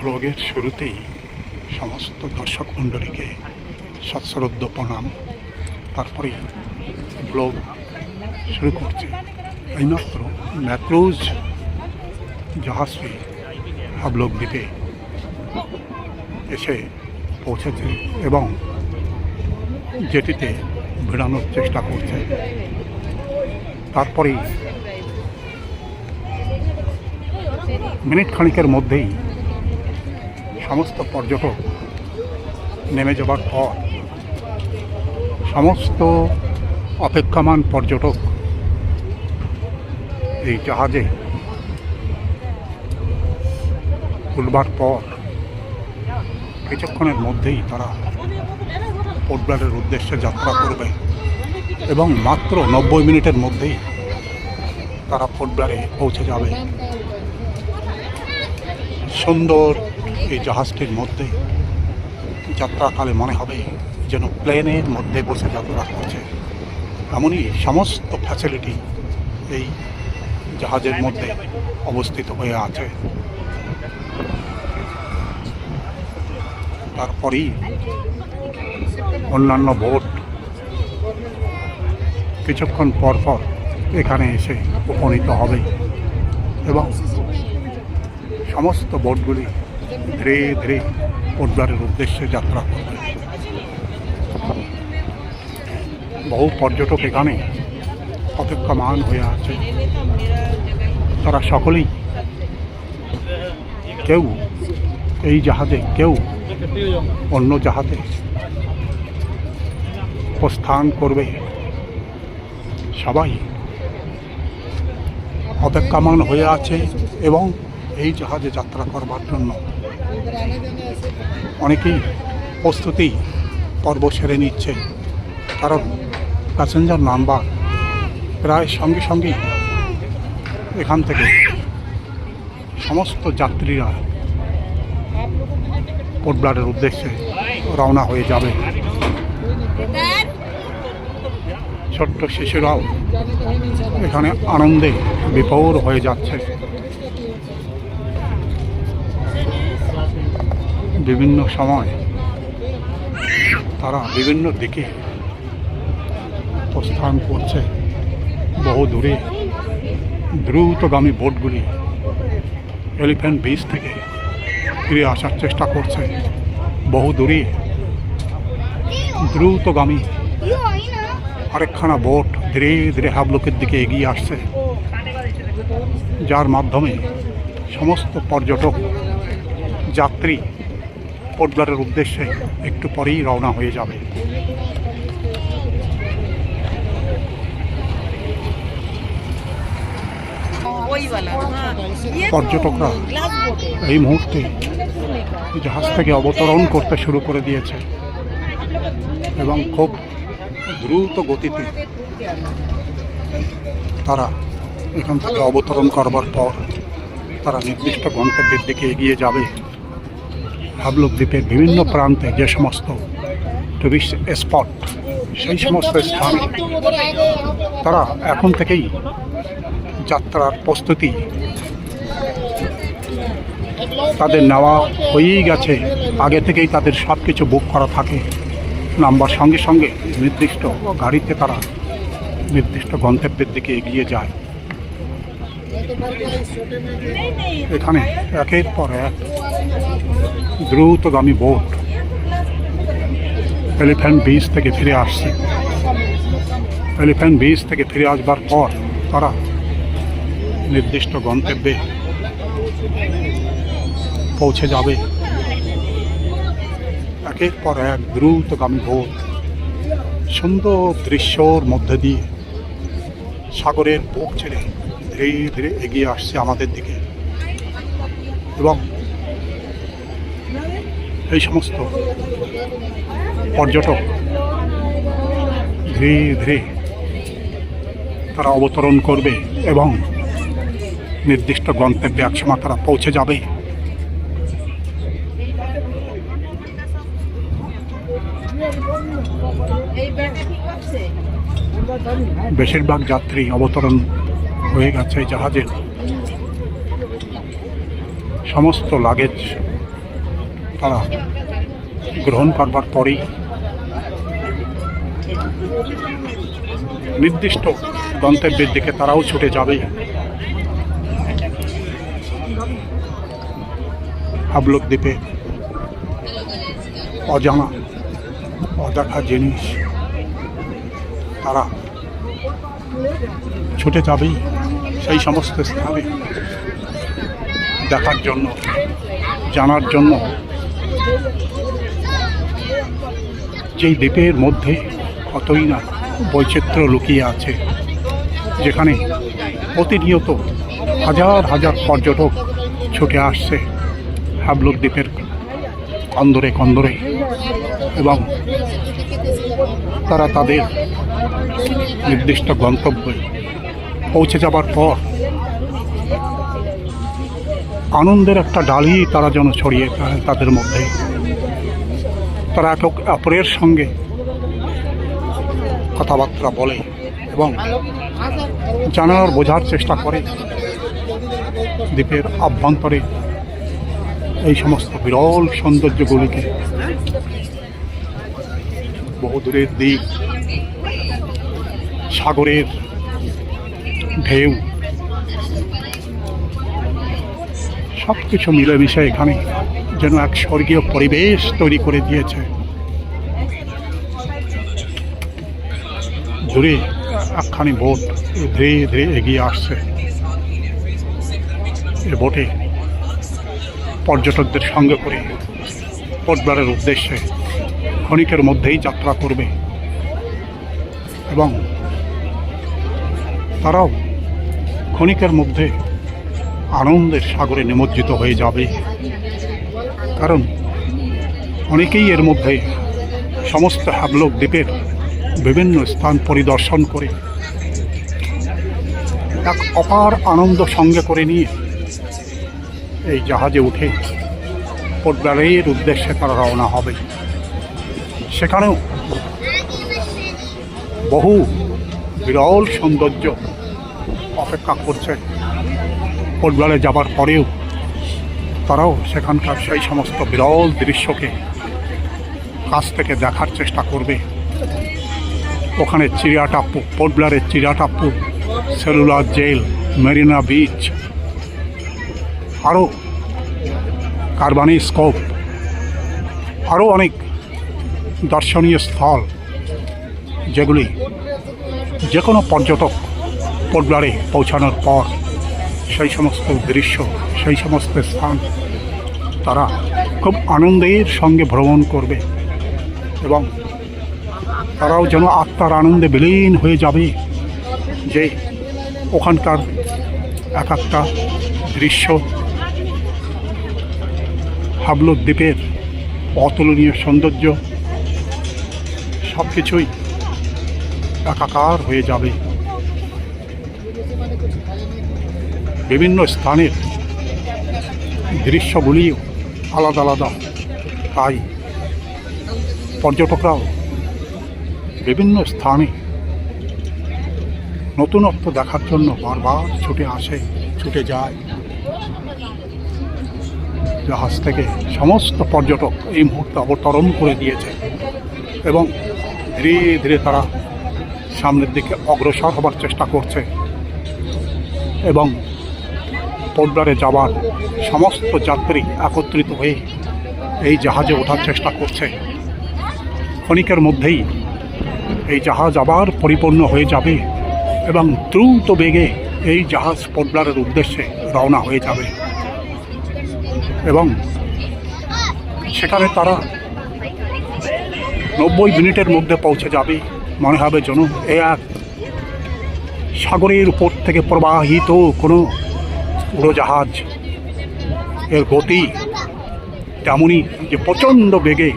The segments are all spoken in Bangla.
ব্লগের শুরুতেই সমস্ত দর্শক মণ্ডলীকে সশ্রদ্ধ প্রণাম। তারপরে ব্লগ শুরু করছে। এইমাত্র ম্যাক্রোজ জাহাজটি হাবলক দ্বীপে এসে পৌঁছেছে এবং যেটিতে ভিড়ানোর চেষ্টা করছে। তারপরেই মিনিট খানিকের মধ্যেই সমস্ত পর্যটক নেমে যাবার পর সমস্ত অপেক্ষামান পর্যটক এই জাহাজে তুলবার পর কিছুক্ষণের মধ্যেই তারা পোর্টব্লাডের উদ্দেশ্যে যাত্রা করবে এবং মাত্র নব্বই মিনিটের মধ্যেই তারা পোর্টব্লাডে পৌঁছে যাবে। সুন্দর এই জাহাজটির মধ্যে যাত্রাকালে মনে হবে যেন প্লেনের মধ্যে বসে যাত্রা করছে। এমনই সমস্ত ফ্যাসিলিটি এই জাহাজের মধ্যে অবস্থিত হয়ে আছে। তারপরেই অন্যান্য বোট কিছুক্ষণ পর পর এখানে এসে উপনীত হবে এবং সমস্ত বোটগুলি ধীরে ধীরে পোর্টব্লারের উদ্দেশ্যে যাত্রা করবে। বহু পর্যটক এখানে অপেক্ষমান হয়ে আছে। তারা সকলেই কেউ এই জাহাজে, কেউ অন্য জাহাজে প্রস্থান করবে। সবাই অপেক্ষামান হয়ে আছে এবং এই জাহাজে যাত্রা করবার জন্য অনেকেই প্রস্তুতি পর্ব সেরে নিচ্ছে। কারণ প্যাসেঞ্জার নাম্বার প্রায় সঙ্গে সঙ্গেই এখান থেকে সমস্ত যাত্রীরা পোর্টব্লাডের উদ্দেশ্যে রওনা হয়ে যাবে। ছোট্ট শিশুরাও এখানে আনন্দে বিভোর হয়ে যাচ্ছে। বিভিন্ন সময় তারা বিভিন্ন দিকে প্রস্থান করছে। বহু দূরে দ্রুতগামী বোটগুলি এলিফ্যান্ট বিচ থেকে ফিরে আসার চেষ্টা করছে। বহু দূরে দ্রুতগামী আরেকখানা বোট ধীরে ধীরে হাবলুকের দিকে এগিয়ে আসছে, যার মাধ্যমে সমস্ত পর্যটক, যাত্রী পোর্টব্লাডের উদ্দেশ্যে একটু পরেই রওনা হয়ে যাবে। পর্যটকরা এই মুহূর্তে জাহাজ থেকে অবতরণ করতে শুরু করে দিয়েছে এবং খুব দ্রুত গতিতে তারা এখান থেকে অবতরণ করবার পর তারা নির্দিষ্ট গন্তব্যের দিকে এগিয়ে যাবে। হাবলুক দ্বীপের বিভিন্ন প্রান্তে যে সমস্ত টুরিস্ট স্পট সেই সমস্ত স্থানে, তারা এখন থেকেই যাত্রার প্রস্তুতি তাদের নেওয়া হয়েই গেছে। আগে থেকেই তাদের সব কিছু বুক করা থাকে। নাম্বার সঙ্গে সঙ্গে নির্দিষ্ট গাড়িতে তারা নির্দিষ্ট গন্তব্যের দিকে এগিয়ে যায়। এখানে, একের পর এক। দ্রুতগামী বোট। এলিফ্যান্ট বিচ থেকে ফিরে আসছে। এলিফ্যান্ট বিচ থেকে ফিরে আসবার পর তারা নির্দিষ্ট গন্তব্যে পৌঁছে যাবে। একের পর এক দ্রুতগামী বোট। সুন্দর দৃশ্যর মধ্যে দিয়ে সাগরের বুক ছেড়ে ধীরে ধীরে এগিয়ে আসছে আমাদের দিকে। এবং এই সমস্ত পর্যটক ধীরে ধীরে তারা অবতরণ করবে এবং নির্দিষ্ট গন্তব্যে একসময় তারা পৌঁছে যাবে। বেশিরভাগ যাত্রী অবতরণ হয়ে গেছে জাহাজের সমস্ত লাগেজ তারা গ্রহণ করবার পরেই নির্দিষ্ট গন্তব্যের দিকে তারাও ছুটে যাবে। হাবলক দ্বীপে অজানা, অদেখা জিনিস তারা ছুটে যাবেই সেই সমস্ত স্থানে দেখার জন্য, জানার জন্য। যেই দ্বীপের মধ্যে কতই না বৈচিত্র্য লুকিয়ে আছে, যেখানে প্রতিনিয়ত হাজার হাজার পর্যটক ছুটে আসছে হাবলুক দ্বীপের কন্দরে কন্দরে এবং তারা তাদের নির্দিষ্ট গন্তব্যে পৌঁছে যাবার পর আনন্দের একটা ডালি তারা যেন ছড়িয়ে তাদের মধ্যে। তারা এক অপরের সঙ্গে কথাবার্তা বলে এবং জানার বোঝার চেষ্টা করে। দ্বীপের অভ্যন্তরে এই সমস্ত বিরল সৌন্দর্যগুলিকে বহুদূরের দিক, সাগরের ঢেউ সব কিছু মিলেমিশে এখানে যেন এক স্বর্গীয় পরিবেশ তৈরি করে দিয়েছে। দূরে একখানি বোট ধীরে ধীরে এগিয়ে আসছে। বোটে পর্যটকদের সঙ্গে করে পোর্টব্লারের উদ্দেশ্যে ক্ষণিকের মধ্যেই যাত্রা করবে। এবং তারাও ক্ষণিকের মধ্যে আনন্দের সাগরে নিমজ্জিত হয়ে যাবে। কারণ অনেকেই এর মধ্যে সমস্ত হ্যাবলক দ্বীপের বিভিন্ন স্থান পরিদর্শন করে এক অপার আনন্দ সঙ্গে করে নিয়ে এই জাহাজে উঠে পোর্টব্লারের উদ্দেশ্যে তারা রওনা হবে। সেখানেও বহু বিরল সৌন্দর্য অপেক্ষা করছে। পোর্টব্লারে যাবার পরেও তারাও সেখানকার সেই সমস্ত বিরল দৃশ্যকে কাছ থেকে দেখার চেষ্টা করবে। ওখানে Chidiyatapu পোর্টব্লারের Chiriyatapu, Cellular Jail, Marina beach আরও কারবানি স্কোপ, আরও অনেক দর্শনীয় স্থল, যেগুলি যে কোনো পর্যটক পোর্টব্লারে পৌঁছানোর পর সেই সমস্ত দৃশ্য, সেই সমস্ত স্থান তারা খুব আনন্দের সঙ্গে ভ্রমণ করবে এবং তারাও যেন আত্মার আনন্দে বিলীন হয়ে যাবে যে ওখানকার এক একটা দৃশ্য হাবলুক দ্বীপের অতুলনীয় সৌন্দর্য সব কিছুই একাকার হয়ে যাবে। বিভিন্ন স্থানের দৃশ্যগুলিও আলাদা আলাদা। তাই পর্যটকরাও বিভিন্ন স্থানে নতুনত্ব দেখার জন্য বারবার ছুটে আসে, ছুটে যায়। জাহাজ থেকে সমস্ত পর্যটক এই মুহূর্তে অবতরণ করে দিয়েছে এবং ধীরে ধীরে তারা সামনের দিকে অগ্রসর হবার চেষ্টা করছে এবং পোর্টব্লারে যাওয়ার সমস্ত যাত্রী একত্রিত হয়ে এই জাহাজে ওঠার চেষ্টা করছে। ক্ষণিকের মধ্যেই এই জাহাজ আবার পরিপূর্ণ হয়ে যাবে এবং দ্রুত বেগে এই জাহাজ পোর্টব্লারের উদ্দেশ্যে রওনা হয়ে যাবে। এবং সেখানে তারা নব্বই মিনিটের মধ্যে পৌঁছে যাবে মনে হবে যেন এ এক সাগরের উপর থেকে প্রবাহিত কোনো উড়োজাহাজ। এর গতি তেমনই যে প্রচণ্ড বেগে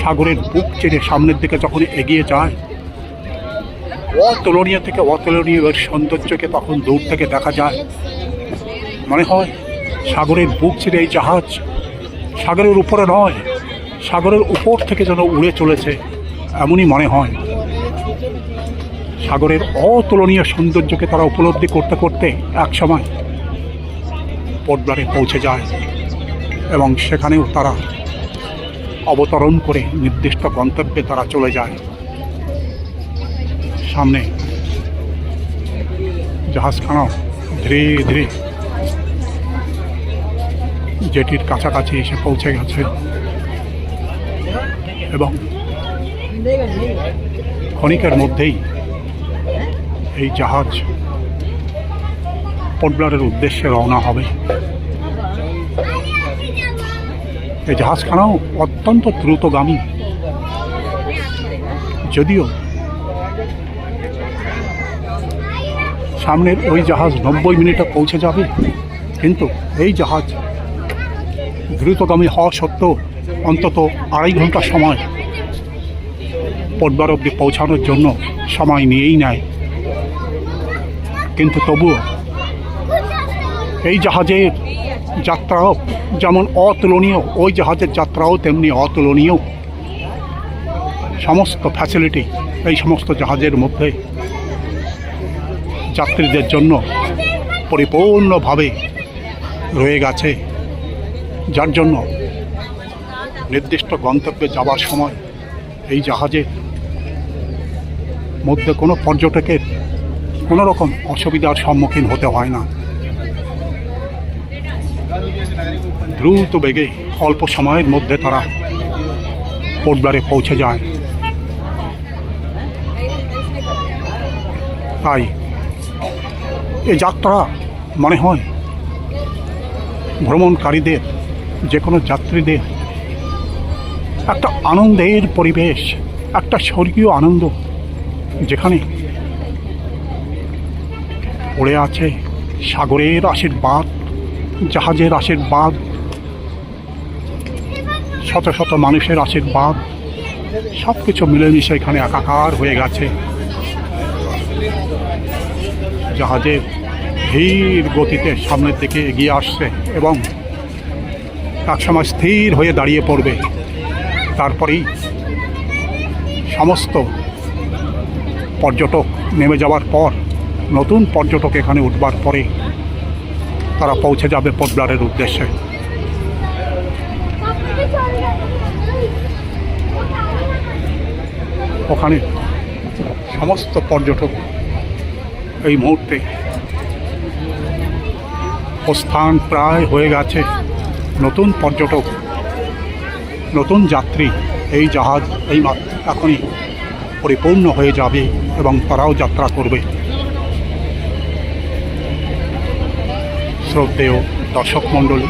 সাগরের বুক চেড়ে সামনের দিকে যখন এগিয়ে যায়, অতুলনীয় থেকে অতুলনীয় সৌন্দর্যকে তখন দূর থেকে দেখা যায়। মনে হয় সাগরের বুক ছেড়ে এই জাহাজ সাগরের উপরে নয়, সাগরের উপর থেকে যেন উড়ে চলেছে, এমনই মনে হয়। সাগরের অতুলনীয় সৌন্দর্যকে তারা উপলব্ধি করতে করতে একসময় পোর্টব্লারে পৌঁছে যায় এবং সেখানেও তারা অবতরণ করে নির্দিষ্ট গন্তব্যে তারা চলে যায়। সামনে জাহাজখানা ধীরে ধীরে জেটির কাছাকাছি এসে পৌঁছে গেছে। এবং ক্ষণিকের মধ্যেই এই জাহাজ পোর্টব্লারের উদ্দেশ্যে রওনা হবে। এই জাহাজখানাও অত্যন্ত দ্রুতগামী। যদিও সামনের ওই জাহাজ নব্বই মিনিটে পৌঁছে যাবে, কিন্তু এই জাহাজ দ্রুতগামী হওয়া সত্ত্বেও অন্তত আড়াই ঘণ্টা সময় পোর্টবার অব্দি পৌঁছানোর জন্য সময় নিয়েই নেয়। কিন্তু তবুও এই জাহাজের যাত্রাও যেমন অতুলনীয়, ওই জাহাজের যাত্রাও তেমনি অতুলনীয়। সমস্ত ফ্যাসিলিটি এই সমস্ত জাহাজের মধ্যে যাত্রীদের জন্য পরিপূর্ণভাবে রয়ে গেছে। যার জন্য নির্দিষ্ট গন্তব্যে যাওয়ার সময় এই জাহাজের মধ্যে কোনো পর্যটকের কোনো রকম অসুবিধার সম্মুখীন হতে হয় না। দ্রুত বেগে অল্প সময়ের মধ্যে তারা পোর্টব্লারে পৌঁছে যায়। তাই এ যাত্রা মনে হয় ভ্রমণকারীদের যে কোনো যাত্রীদের একটা আনন্দের পরিবেশ, একটা স্বর্গীয় আনন্দ যেখানে পড়ে আছে সাগরের আশীর্বাদ, জাহাজের আশীর্বাদ, শত শত মানুষের আশীর্বাদ সব কিছু মিলেমিশে এখানে একাকার হয়ে গেছে। জাহাজের ধীর গতিতে সামনের দিকে এগিয়ে আসছে এবং একসময় স্থির হয়ে দাঁড়িয়ে পড়বে। তারপরেই সমস্ত পর্যটক নেমে যাওয়ার পর, নতুন পর্যটক এখানে উঠবার পরে তারা পৌঁছে যাবে পোদ্লারের উদ্দেশ্যে। ওখানে সমস্ত পর্যটক এই মুহূর্তে প্রস্থান প্রায় হয়ে গেছে। নতুন পর্যটক, নতুন যাত্রী এই জাহাজ এই এখনই পরিপূর্ণ হয়ে যাবে এবং তারাও যাত্রা করবে। শ্রদ্ধেয় দর্শক মণ্ডলী,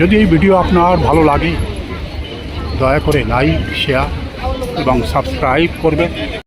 যদি এই ভিডিও আপনার ভালো লাগে, দয়া করে লাইক শেয়ার এবং সাবস্ক্রাইব করবেন।